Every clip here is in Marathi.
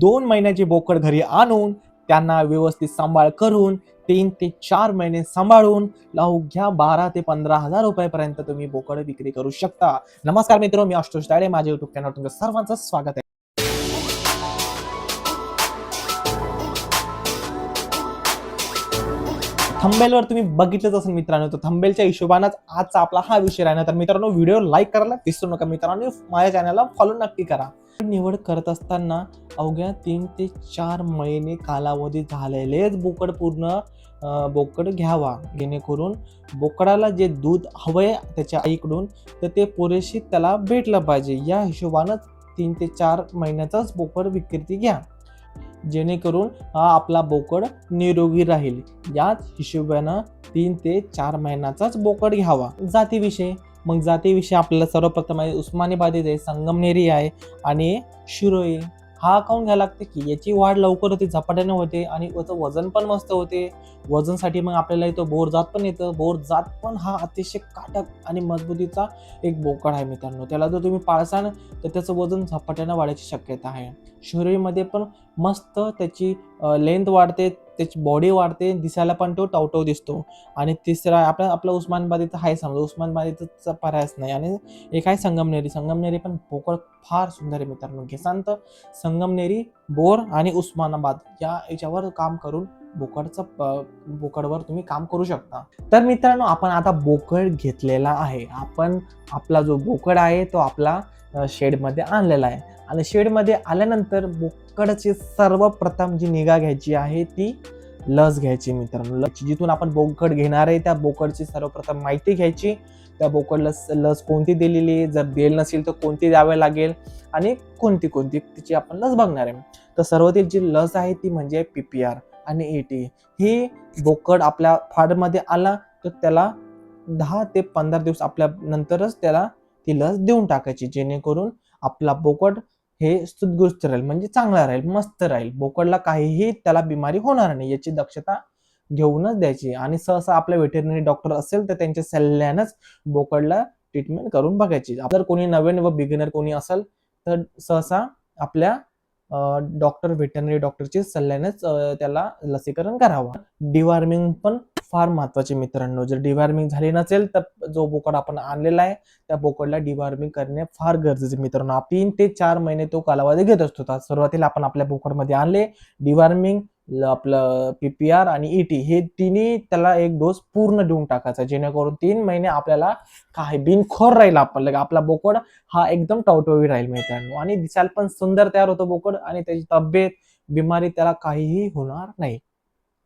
दोन महिन्याची बोकड घरी आणून त्यांना व्यवस्थित सांभाळ करून तीन ते चार महिने सांभाळून घ्या बारा ते पंधरा हजार रुपयापर्यंत तुम्ही बोकड विक्री करू शकता. नमस्कार मित्र मी आशुतोष दाडे माझ्या युट्यूब चॅनल तुमचं सर्वांचं स्वागत आहे. थंबेलवर तुम्ही बघितलंच असेल मित्रांनो तर थंबेलच्या हिशोबानंच आजचा आपला हा विषय राहणार तर मित्रांनो व्हिडिओ लाईक करायला विसरू नका मित्रांनो माझ्या चॅनलला फॉलो नक्की करा. निवड करत असताना अवघ्या तीन ते चार महिने कालावधी झालेलेच बोकड पूर्ण बोकड घ्यावा. जेणेकरून बोकडाला जे दूध हवंय त्याच्या आईकडून तर ते पुरेशी त्याला भेटलं पाहिजे. या हिशोबानंच तीन ते चार महिन्याचाच बोकड विक्रेती घ्या. जेणेकरून हा आपला बोकड निरोगी राहील. याच हिशोबानं तीन ते चार महिन्याचाच बोकड घ्यावा. जातीविषयी. मग जातीविषयी आपल्याला सर्वप्रथम आहे उस्मानाबादी आहे संगमनेरी आहे आणि शिरोई हा काऊन घ्यायला लागते की याची वाढ लवकर होते झपाट्याने होते आणि त्याचं वजन पण मस्त होते. वजनसाठी मग आपल्याला येतो बोर जात पण येतं. बोर जात पण हा अतिशय काटक आणि मजबूतीचा एक बोकड आहे मित्रांनो. त्याला जर तुम्ही पाळसाल तर त्याचं वजन झपाट्यानं वाढायची शक्यता आहे. शरीरमध्ये पण मस्त त्याची लेंथ वाढते. त्याची बॉडी वाढते दिसायला पण तो टवटव दिसतो. आणि तिसरा आपला आपला उस्मानाबादीचा आहे समजा. उस्मानबादीचा पर्यायच नाही. आणि एक आहे संगमनेरी संगमनेरी पण बोकड फार सुंदर आहे मित्रांनो. घेसांत संगमनेरी बोर आणि उस्मानाबाद या याच्यावर काम करून बोकडचं प- बोकडवर तुम्ही काम करू शकता. तर मित्रांनो आपण आता बोकड घेतलेला आहे. आपण आपला जो बोकड आहे तो आपला शेडमध्ये आणलेला आहे. आणि शेडमध्ये आल्यानंतर बोकडची सर्वप्रथम जी निगा घ्यायची आहे ती लस घ्यायची मित्रांनो. लस जिथून आपण बोकड घेणार आहे त्या बोकडची सर्वप्रथम माहिती घ्यायची. त्या बोकड लस लस कोणती दिलेली आहे? जर देल नसेल तर कोणती द्यावी लागेल? आणि कोणती कोणती? तिची आपण लस बघणार आहे. तर सर्वातील जी लस आहे ती म्हणजे पी पी आर आणि ए टी. ही बोकड आपल्या फार्ममध्ये आला तर त्याला दहा ते पंधरा दिवस आपल्या नंतरच त्याला ती लस देऊन टाकायची जेणेकरून आपला बोकड हे सुदगुस्त राहील म्हणजे चांगला राहील मस्त राहील. बोकडला काहीही त्याला बिमारी होणार नाही याची दक्षता घेऊनच द्यायची. आणि सहसा आपल्या वेटेरिनरी डॉक्टर असेल तर त्यांच्या सल्ल्यानंच बोकडला ट्रीटमेंट करून बघायची. जर कोणी नवीन व बिगिनर कोणी असेल तर सहसा आपल्या डॉक्टर व्हेटरनरी डॉक्टरची सल्ल्यानेच त्याला लसीकरण करावं. डिवॉर्मिंग पण फार महत्त्वाचे मित्रांनो. जर डिवॉर्मिंग झाली नसेल तर जो बोकड आपण आणलेला आहे त्या बोकडला डिवॉर्मिंग करणे फार गरजेचे मित्रांनो. तीन ते चार महिने तो कालावधी घेत असतो. तर सुरुवातीला आपण आपल्या बोकडमध्ये आणले डिवॉर्मिंग आपलं पीपीआर आणि ईटी हे तिन्ही त्याला एक डोस पूर्ण देऊन टाकायचा. जेणेकरून तीन महिने आपल्याला काही बिनखोर राहील आपल्याला आपला बोकड हा एकदम टवटवी राहील मित्रांनो. आणि दिसायला पण सुंदर तयार होतो बोकड आणि त्याची तब्येत बिमारी त्याला काहीही होणार नाही.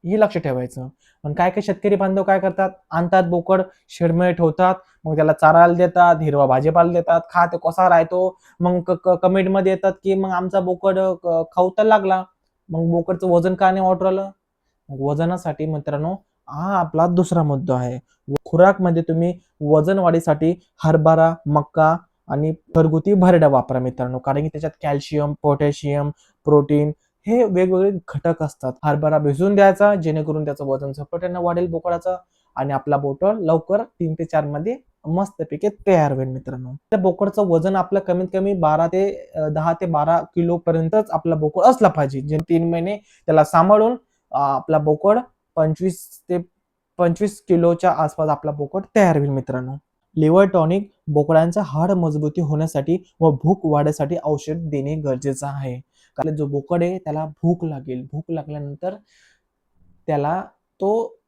हे लक्ष ठेवायचं. पण काय काय शेतकरी बांधव काय करतात? आणतात बोकड शेडमध्ये ठेवतात मग त्याला चारायला देतात हिरवा भाजीपाला देतात खा ते कसा राहतो. मग कमेंटमध्ये येतात की मग आमचा बोकड खाऊ तर लागला. मग बोकडचं वजन का नाही वाटू आलं मग वजनासाठी मित्रांनो हा आपला दुसरा मुद्दा आहे. खुराकमध्ये तुम्ही वजन वाढीसाठी हरभरा मक्का आणि घरगुती भरडा वापरा मित्रांनो. कारण की त्याच्यात कॅल्शियम पोटॅशियम प्रोटीन हे वेगवेगळे घटक असतात. हरभरा भिजवून द्यायचा जेणेकरून त्याचं वजन झपाट्यानं वाढेल बोकडाचं आणि आपला बोकड लवकर तीन ते चारमध्ये मस्तपैकी तयार होईल मित्रांनो. त्या बोकडचं वजन आपलं कमीत कमी बारा ते दहा ते बारा किलो पर्यंतच आपला बोकड असला पाहिजे. जे तीन महिने त्याला सांभाळून आपला बोकड पंचवीस ते पंचवीस किलोच्या आसपास आपला बोकड तयार होईल मित्रांनो. लिव्हर टॉनिक बोकडांचा हाड मजबूती होण्यासाठी व भूक वाढण्यासाठी औषध देणे गरजेचं आहे. कारण जो बोकड आहे त्याला भूक लागेल. भूक लागल्यानंतर त्याला तो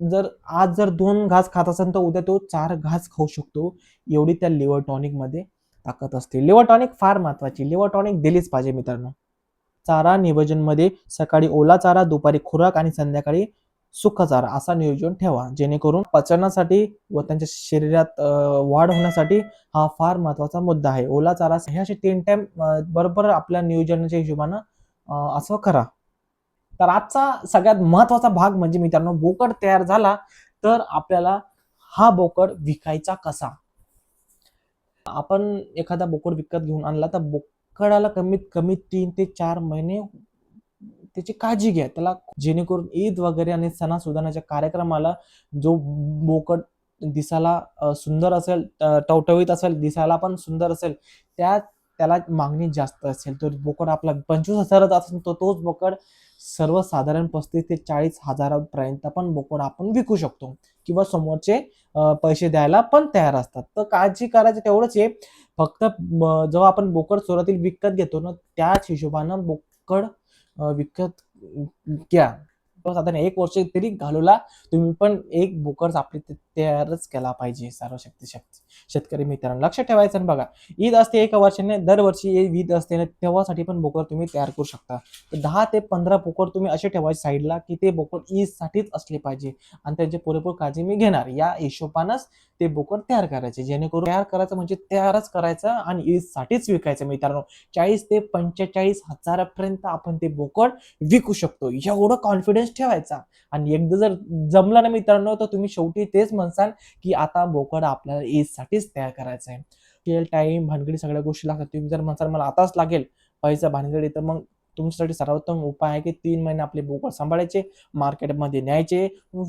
जर आज जर दोन घास खात असेल तर उद्या तो चार घास खाऊ शकतो. एवढी त्या लिव्हर टॉनिकमध्ये ताकद असते. लिव्हर टॉनिक फार महत्वाची. लिव्हर टॉनिक दिलीच पाहिजे मित्रांनो. चारा नियोजनमध्ये सकाळी ओला चारा दुपारी खुराक आणि संध्याकाळी सुका चारा असा नियोजन ठेवा. जेणेकरून पचनासाठी व त्यांच्या शरीरात वाढ होण्यासाठी हा फार महत्त्वाचा मुद्दा आहे. ओला चारा हे असे तीन टाइम बरोबर आपल्या नियोजनाच्या हिशोबानं असं करा. तर आजचा सगळ्यात महत्त्वाचा भाग म्हणजे मित्रांनो बोकड तयार झाला तर आपल्याला हा बोकड विकायचा कसा? आपण एखादा बोकड विकत घेऊन आणला तर बोकडाला कमीत कमी तीन ते चार महिने त्याची काळजी घ्या. त्याला जेणेकरून ईद वगैरे आणि सणासुदानाच्या कार्यक्रमाला जो बोकड दिसायला सुंदर असेल टवटवीत असेल दिसायला पण सुंदर असेल त्या त्याला मागणी जास्त असेल. तर बोकड आपला पंचवीस हजाराचा असेल तर तोच बोकड सर्वसाधारण पस्तीस ते चाळीस हजारापर्यंत पण बोकड आपण विकू शकतो किंवा समोरचे पैसे द्यायला पण तयार असतात. तर काळजी करायची तेवढंच आहे. फक्त जेव्हा आपण बोकड सुरुवातील विकत घेतो ना त्याच हिशोबानं बोक अं, विकत घ्या. साधारण एक वर्ष तरी घालवला तुम्ही पण एक बोकड आपली ते तयारच केला पाहिजे सर्व शक्ती शक्ती शेतकरी मित्रांनो लक्ष ठेवायचं आणि बघा ईद असते एका वर्षाने दरवर्षी ईद असते ना तेव्हासाठी पण बोकड तुम्ही तयार करू शकता. तर दहा ते पंधरा बोकड तुम्ही असे ठेवायचे साईडला की ते बोकड ईदसाठीच असले पाहिजे आणि त्यांची पुरेपूर काळजी मी घेणार. या हिशोबानंच ते बोकड तयार करायचे. जेणेकरून तयार करायचं म्हणजे तयारच करायचं आणि ईदसाठीच विकायचं मित्रांनो. चाळीस ते पंचेचाळीस हजारापर्यंत आपण ते बोकड विकू शकतो. एवढं कॉन्फिडन्स ठेवायचा. आणि एकदा जर जमलं ना मित्रांनो तर तुम्ही शेवटी तेच म्हणसाल की आता बोकड आपल्याला एजसाठीच तयार करायचं आहे तेल टाईम भानगडी सगळ्या गोष्टी लागतात. तुम्ही जर म्हणसाल मला आताच लागेल पैसा भानगडी तर मग तुमच्यासाठी सर्वोत्तम उपाय आहे की तीन महिने आपले बोकड सांभाळायचे मार्केटमध्ये न्यायचे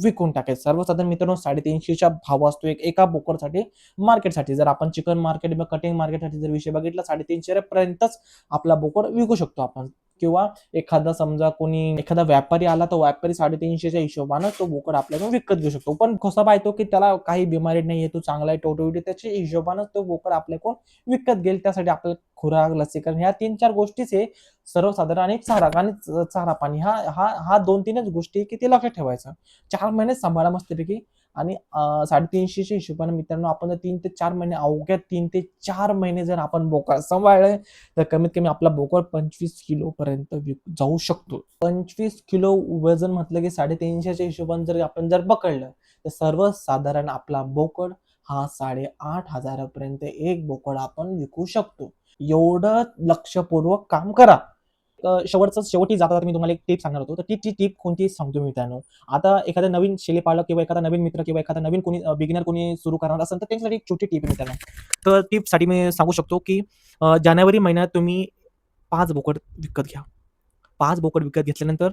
विकून टाकायचे. सर्वसाधारण मित्रांनो साडेतीनशेच्या भाव असतो एक एका बोकडसाठी मार्केटसाठी. जर आपण चिकन मार्केट कटिंग मार्केटसाठी जर विषय बघितला साडेतीनशे पर्यंतच आपला बोकड विकू शकतो आपण. किंवा एखादा समजा कोणी एखादा व्यापारी आला तर व्यापारी साडेतीनशेच्या हिशोबानं तो बोकड आपल्याकडून विकत घेऊ शकतो. पण कसा पाहतो की त्याला काही बिमारी नाही आहे तो चांगला आहे टोटोविटी त्याच्या हिशोबानं तो बोकड आपल्याकडून विकत घेईल. त्यासाठी आपल्याला खुराक लसीकरण ह्या तीन चार गोष्टीच हे सर्वसाधारण आणि चारा आणि चारा पाणी हा हा हा दोन तीनच गोष्टी आहे की ते लक्षात ठेवायचं. चार महिने सांभाळा मस्तपैकी. आणि साडेतीनशेच्या हिशोबाने मित्रांनो आपण जर तीन ते चार महिने अवघ्या तीन ते चार महिने जर आपण बोकड सांभाळले तर कमीत कमी आपला बोकड पंचवीस किलो पर्यंत विक- जाऊ शकतो. पंचवीस किलो वजन म्हटलं की साडेतीनशेच्या हिशोबाने जर आपण जर पकडलं तर सर्वसाधारण आपला बोकड हा साडेआठ हजारापर्यंत एक बोकड आपण विकू शकतो. एवढं लक्षपूर्वक काम करा. शेवटचं शेवटी जाता मी तुम्हाला एक टीप सांगणार होतो. तर ती ती टीप कोणती सांगतो मित्रांनो. आता एखादा नवीन शेळी पालक किंवा एखादा नवीन मित्र किंवा एखादा नवीन कोणी बिगिनर कोणी सुरू करणार असेल तर त्यांच्यासाठी एक छोटी टीप आहे मित्रांनो. तर टीपसाठी मी सांगू शकतो की जानेवारी महिन्यात तुम्ही पाच बोकड विकत घ्या. पाच बोकड विकत घेतल्यानंतर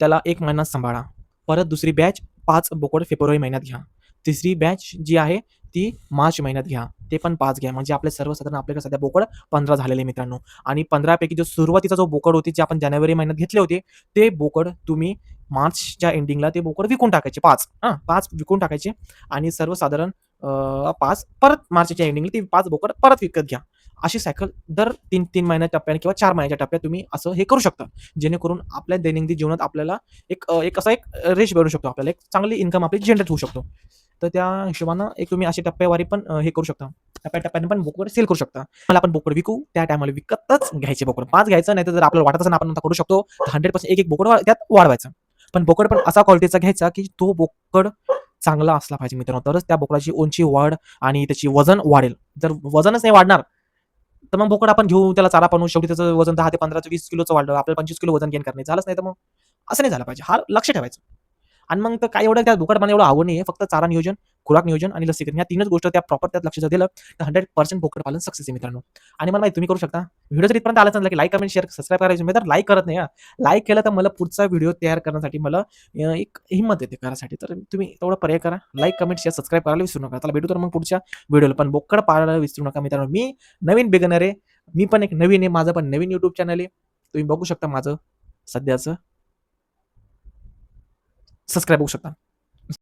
त्याला एक महिना सांभाळा. परत दुसरी बॅच पाच बोकड फेब्रुवारी महिन्यात घ्या. तिसरी बॅच जी आहे ती मार्च महिन्यात घ्या. ते पण पाच घ्या. म्हणजे आपले सर्वसाधारण आपल्याकडे सध्या बोकड पंधरा झालेले मित्रांनो. आणि पंधरापैकी जो सुरुवातीचा जो बोकड होती जे आपण जानेवारी महिन्यात घेतले होते ते बोकड तुम्ही मार्चच्या एंडिंगला ते बोकड विकून टाकायचे. पाच. हां पाच विकून टाकायचे. आणि सर्वसाधारण पाच परत मार्चच्या एंडिंगला ते पाच बोकड परत विकत घ्या. अशी सायकल दर तीन तीन महिन्याच्या टप्प्याने किंवा चार महिन्याच्या टप्प्यात तुम्ही असं हे करू शकता. जेणेकरून आपल्या दैनंदिन जीवनात आपल्याला एक एक असा एक रेश बनू शकतो. आपल्याला एक चांगली इन्कम आपली जनरेट होऊ शकतो. तर त्या हिशोबानं एक तुम्ही अशी टप्प्यावारी पण हे करू शकता. टप्प्याटप्प्याने पण बोकड सेल करू शकता. मला आपण बोकड विकू त्या टायमाला विकतच घ्यायचे बोकड पाच घ्यायचं नाही तर जर आपल्याला वाटत असेल आपण आता करू शकतो हंड्रेड पर्सेंट एक एक बोकड त्यात वाढवायचं. पण बोकड पण असा क्वालिटीचा घ्यायचा की तो बोकड चांगला असला पाहिजे मित्रांनो. तरच त्या बोकडाची उंची वाढ आणि त्याची वजन वाढेल. जर वजनच नाही वाढणार तर मग बोकड आपण घेऊ त्याला चारा बनवू शेवटी त्याचं वजन दहा ते पंधरा ते वीस किलोचं वाढलं आपल्याला पंचवीस किलो वजन गेन करणे. झालंच नाही तर मग असं नाही झालं पाहिजे. हा लक्ष ठेवायचं. आणि मग तर काय एवढं त्या दुकानपणा एवढं आवड नाही आहे फक्त चारा नियोजन खुराक नियोजन आणि लसीकरण. या तीनच गोष्ट त्या प्रॉपर त्यात लक्ष दिलं तर हंड्रेड पर्सेंट बोकड पालन सक्सेस आहे मित्रांनो. आणि मला माहिती तुम्ही करू शकता. व्हिडिओ जर इथपर्यंत आला की लाईक कमेंट शेअर सबस्क्राईब करायचं मी तर लाईक करत नाही लाईक केलं तर मला पुढचा व्हिडिओ तयार करण्यासाठी मला एक हिंमत येते करायसाठी. तर तुम्ही तेवढा पर्याय करा. लाईक कमेंट शेअर सबस्क्राईब करायला विसरू नका. त्याला भेटू तर मग पुढच्या व्हिडिओला. पण बोकड पाळायला विसरू नका मित्रांनो. मी नवीन बिगनर आहे. मी पण एक नवीन आहे. माझं पण नवीन युट्यूब चॅनल आहे. तुम्ही बघू शकता माझं सध्याचं सबस्क्राईब होऊ शकता